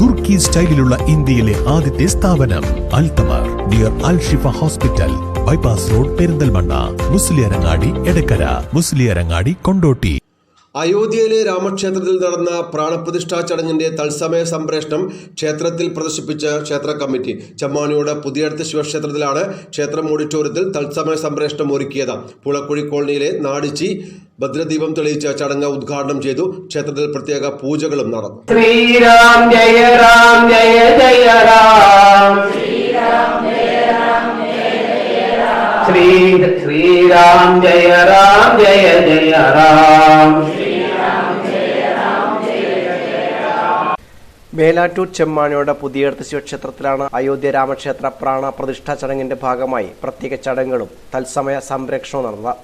തുർക്കി സ്റ്റൈലിലുള്ള ഇന്ത്യയിലെ ആദ്യത്തെ സ്ഥാപനം അൽത്തമാർ near Al Shifa hospital bypass road Perinthalmanna Musliyarangadi Edakkara Musliyarangadi Kondotty. അയോധ്യയിലെ രാമക്ഷേത്രത്തിൽ നടന്ന പ്രാണപ്രതിഷ്ഠാ ചടങ്ങിന്റെ തത്സമയ സംപ്രേഷണം ക്ഷേത്രത്തിൽ പ്രദർശിപ്പിച്ച ക്ഷേത്ര കമ്മിറ്റി. ചെമ്മാണിയോട് പുതിയടത്ത് ശിവക്ഷേത്രത്തിലാണ് ക്ഷേത്രം ഓഡിറ്റോറിയത്തിൽ തത്സമയ സംപ്രേഷണം ഒരുക്കിയത്. പുളക്കുഴി കോളനിയിലെ നാടിച്ചി ഭദ്രദീപം തെളിയിച്ച ചടങ്ങ് ഉദ്ഘാടനം ചെയ്തു. ക്ഷേത്രത്തിൽ പ്രത്യേക പൂജകളും നടന്നു. ശ്രീരാം ജയ രാം ജയ ജയ രാം. ശ്രീ ശ്രീരാം ജയ ജയ ജയ രാം മേലാറ്റൂർ ചെമ്മാണിയുടെ പുതിയടത്ത് ശിവക്ഷേത്രത്തിലാണ് അയോധ്യ രാമക്ഷേത്ര പ്രാണ പ്രതിഷ്ഠാ ചടങ്ങിന്റെ ഭാഗമായി പ്രത്യേക ചടങ്ങുകളും തത്സമയ സംരക്ഷണവും നടന്നത്.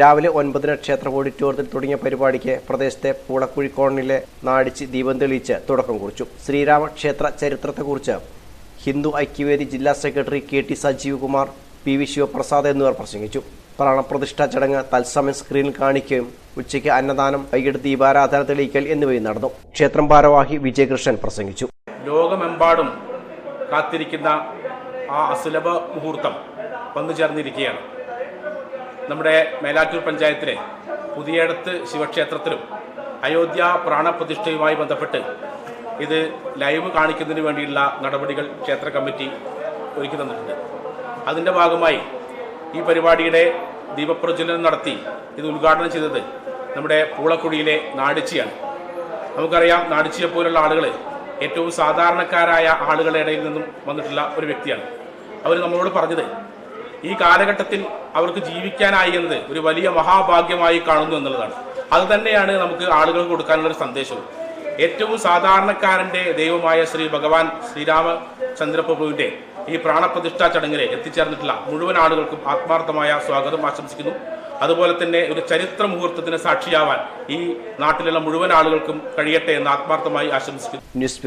രാവിലെ ഒൻപതിന് ക്ഷേത്ര ഓഡിറ്റോറിയത്തിൽ തുടങ്ങിയ പരിപാടിക്ക് പ്രദേശത്തെ പൂളക്കുഴി കോണനിലെ നാടിച്ച് ദീപം തെളിയിച്ച് തുടക്കം കുറിച്ചു. ശ്രീരാമക്ഷേത്ര ചരിത്രത്തെക്കുറിച്ച് ഹിന്ദു ഐക്യവേദി ജില്ലാ secretary K T Sajeev Kumar P V Sivaprasad എന്നിവർ പ്രസംഗിച്ചു. പ്രാണപ്രതിഷ്ഠാ ചടങ്ങ് തത്സമയം സ്ക്രീനിൽ കാണിക്കുകയും ഉച്ചയ്ക്ക് അന്നദാനം വൈകിട്ട് ദീപാരാധന തെളിയിക്കൽ എന്നിവയും നടന്നു. ക്ഷേത്രം ഭാരവാഹി വിജയകൃഷ്ണൻ പ്രസംഗിച്ചു. ലോകമെമ്പാടും കാത്തിരിക്കുന്ന ആ അസുലഭ മുഹൂർത്തം വന്നു ചേർന്നിരിക്കുകയാണ്. നമ്മുടെ മേലാറ്റൂർ പഞ്ചായത്തിലെ പുതിയടത്ത് ശിവക്ഷേത്രത്തിലും അയോധ്യ പ്രാണപ്രതിഷ്ഠയുമായി ബന്ധപ്പെട്ട് ഇത് ലൈവ് കാണിക്കുന്നതിന് വേണ്ടിയുള്ള നടപടികൾ ക്ഷേത്ര കമ്മിറ്റി ഒരുക്കി തന്നിട്ടുണ്ട്. അതിന്റെ ഭാഗമായി ഈ പരിപാടിയുടെ ദീപപ്രജ്വലനം നടത്തി ഇത് ഉദ്ഘാടനം ചെയ്തത് നമ്മുടെ പൂളക്കുടിയിലെ നാടിച്ചിയാണ്. നമുക്കറിയാം നാടിച്ചിയെ പോലുള്ള ആളുകൾ ഏറ്റവും സാധാരണക്കാരായ ആളുകളുടെ ഇടയിൽ നിന്നും വന്നിട്ടുള്ള ഒരു വ്യക്തിയാണ്. അവർ നമ്മളോട് പറഞ്ഞത് ഈ കാലഘട്ടത്തിൽ അവർക്ക് ജീവിക്കാനായി എന്നത് ഒരു വലിയ മഹാഭാഗ്യമായി കാണുന്നു എന്നുള്ളതാണ്. അത് തന്നെയാണ് നമുക്ക് ആളുകൾക്ക് കൊടുക്കാനുള്ള ഒരു ഏറ്റവും സാധാരണക്കാരന്റെ ദൈവമായ ശ്രീ ഭഗവാൻ ശ്രീരാമചന്ദ്രപ്രഭുവിന്റെ ഈ പ്രാണപ്രതിഷ്ഠാ ചടങ്ങിലെ എത്തിച്ചേർന്നിട്ടുള്ള മുഴുവൻ ആളുകൾക്കും ആത്മാർത്ഥമായ സ്വാഗതം ആശംസിക്കുന്നു. അതുപോലെ തന്നെ ഒരു ചരിത്ര മുഹൂർത്തത്തിന് സാക്ഷിയാവാൻ ഈ നാട്ടിലുള്ള മുഴുവൻ ആളുകൾക്കും കഴിയട്ടെ എന്ന് ആത്മാർത്ഥമായി ആശംസിക്കുന്നു. ന്യൂസ്